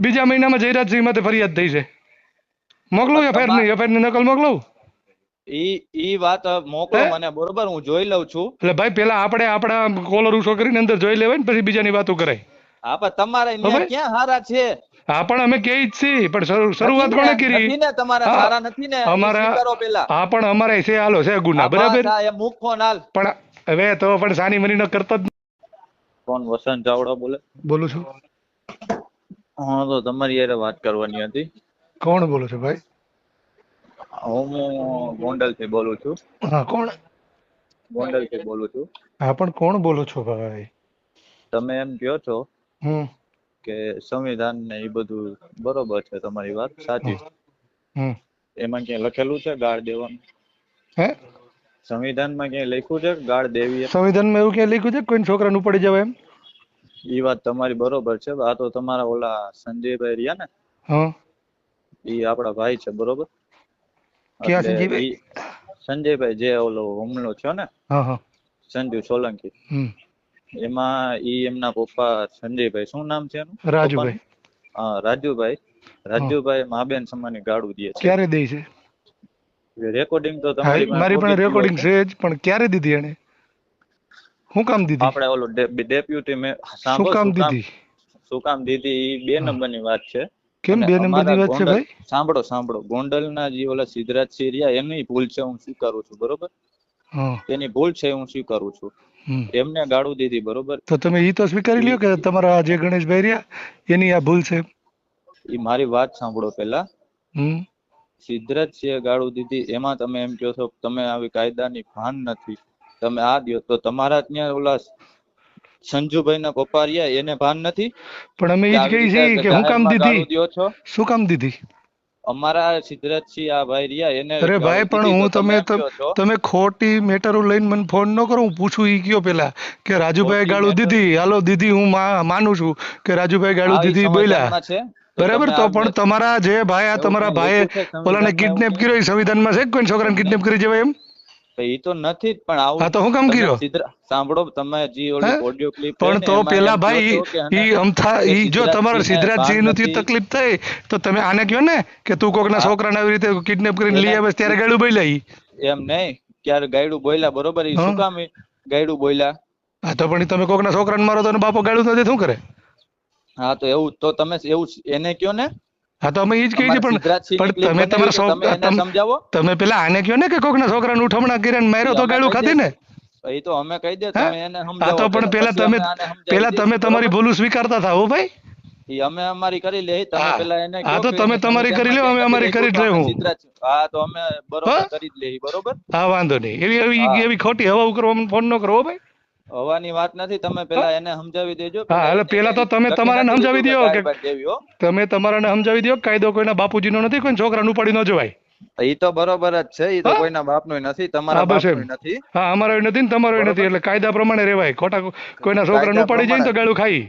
બીજા મહિનામાં જયરાજસિંહ માટે ફરિયાદ થઈ છે. મોકલું એફઆઈઆરની એફઆઈઆરની નકલ મોકલું? ઈ ઈ વાત મોકલો મને બરોબર? હું જોઈ લઉં છું. એટલે ભાઈ પેલા આપણે આપણા કોલર ઉછો કરીને અંદર જોઈ લેવાય ને પછી બીજાની વાતો કરાય. હા પણ તમારે? ક્યાં હારા છે? હા પણ અમે કહી જ છીએ પણ શરૂઆત કોણે કરી? ને તમારા સારા નથી ને અમારા હા પણ અમારે છે હાલો છે ગુના બરાબર? એ ફોન હાલ. પણ હવે તો પણ સાની મની ન કરતો જ કોણ? વસંત ચાવડા બોલે. બોલું છું. હા તો તમારી યારે વાત કરવાની હતી. કોણ બોલો છો ભાઈ? હું ગોંડલથી બોલું છું. હા કોણ? ગોંડલથી બોલું છું. હા પણ કોણ બોલો છો ભાઈ? તમે એમ કહો છો હમ. કે સંવિધાન ને એ બધું બરોબર છે તમારી વાત સાચી. હમ. એમાં ક્યાંય લખેલું છે ગાળ દેવાનું? હે? સંવિધાનમાં ક્યાંય લખ્યું છે ગાળ દેવી? સંવિધાનમાં એવું ક્યાં લખ્યું છે? કોઈ છોકરાનું પડી જવાય એમ? ઈ વાત તમારી બરોબર છે. આ તો તમારા ઓલા સંજયભાઈ રહ્યા ને? હા. આપડા ભાઈ છે બરોબર? ક્યાં સંજયભાઈ? સંજયભાઈ જે ઓલો હુમલો થયો ને? સંજુ સોલંકી. એમાં ઈ એમના પપ્પા સંજયભાઈ શું નામ છે એનું? રાજુભાઈ. હા રાજુભાઈ. રાજુભાઈ માબેન સમાની ગાડું દે છે. ક્યારે દે છે? રેકોર્ડિંગ તો તમારી મારી પણ રેકોર્ડિંગ છે જ પણ ક્યારે દીધી એને? શું કામ દીધી? આપણે ઓલો ડેપ્યુટી મે શું કામ દીધી? શું કામ દીધી? બે નંબરની વાત છે. કેમ બે નંબરની વાત છે ભાઈ? સાંભળો સાંભળો. ગોંડલના જે ઓલા સિદ્ધરાજ સિરિયા એની ભૂલ છે હું સ્વીકારું છું બરોબર? તેની ભૂલ છે હું સ્વીકારું છું. એમને ગાળું દીધી બરોબર? તો તમે ઈ તો સ્વીકારી લ્યો કે તમારા જે ગણેશભાઈ રહ્યા એની આ ભૂલ છે? એ મારી વાત સાંભળો પેલા હમ. સિદ્ધરાજ સિંહે ગાળું દીધી એમાં તમે એમ કહો છો તમે આવી કાયદાની ભાન નથી. તમે આ દો તો તમારા ત્યાં ઓલા સંજુભાઈ ના પપ્પા રહ્યા એને ભાન નથી? પણ અમે ઈ જ કહી છીએ કે હું કામ દીધી? છો? શું કામ દીધી? અમારા સિદ્ધરાજસિંહ આ ભાઈ રહ્યા એને અરે ભાઈ પણ હું તમે છો, તમે ખોટી મેટરો લઈને મને ફોન ન કરો હું પૂછું ઈ કયો પેલા કે રાજુભાઈ ગાળું દીધી? હાલો દીધી હું માનું છું કે રાજુભાઈ ગાળું દીધી બોલ્યા. બરાબર? તો પણ તમારા જે ભાઈ આ તમારા ભાઈ ભાઈએ ઓલાને કિડનેપ કર્યો એ સંવિધાનમાં છે કોઈ છોકરાને કિડનેપ કરી જવાય એમ? એ તો નથી પણ આવું હા તો હું કામ કર્યો? સાંભળો તમે જે ઓલી ઓડિયો ક્લિપ પણ તો પેલા ભાઈ ઈ અમથા ઈ જો તમારા સિદ્ધરાજસિંહનું તકલીફ થઈ તો તમે આને કયો ને કે તું કોકના છોકરાને આવી રીતે કિડનેપ કરીને લઈ આવે ત્યારે ગાડું બોલ્યા ઈ? એમ નહીં ક્યારે ગાયડું બોલ્યા બરોબર? ઈ શું કામ ગાયડું બોલ્યા? હા તો પણ તમે કોકના છોકરાને મારો તો બાપો ગાયડું નથી શું કરે? હા તો એવું તો તમે એવું એને કયો ને? હા તો અમે એ જ કહીએ છીએ પણ પણ તમે તમારા સમજાવો. તમે પેલા આને કયો ને કે કોકના છોકરાને ઉઠમણા કર્યા ને માર્યો તો ગાળું ખાધી ને એ તો અમે કહી દે? તમે એને સમજાવો તો પણ પેલા તમે પેલા તમે તમારી? ભૂલું સ્વીકારતા થાઓ ભાઈ. એ અમે અમારી કરી લે તમે. પેલા એને હા તો તમે તમારી કરી લ્યો, અમે અમારી કરી જ હા તો અમે બરોબર કરી જ લેહી બરોબર? હા વાંધો નહીં. એવી એવી એવી ખોટી હવા ઉકરવા ફોન ન કરો ભાઈ. હવાની વાત નથી તમે પેલા એને સમજાવી દેજો. હા, એટલે પેલા તો તમે તમારાને સમજાવી દો કે તમે તમારાને સમજાવી દો કાયદો કોઈના બાપુજીનો નથી કોઈ છોકરાને ઉપાડી ન જવાય. એ તો બરોબર જ છે એ તો? કોઈના બાપનો નથી તમારા બસ નથી. હા અમારો નથી ને તમારો નથી એટલે કાયદા પ્રમાણે રેવાય ખોટા કોઈના છોકરા નું ઉપાડી જાય ને તો ગાળું ખાઈ.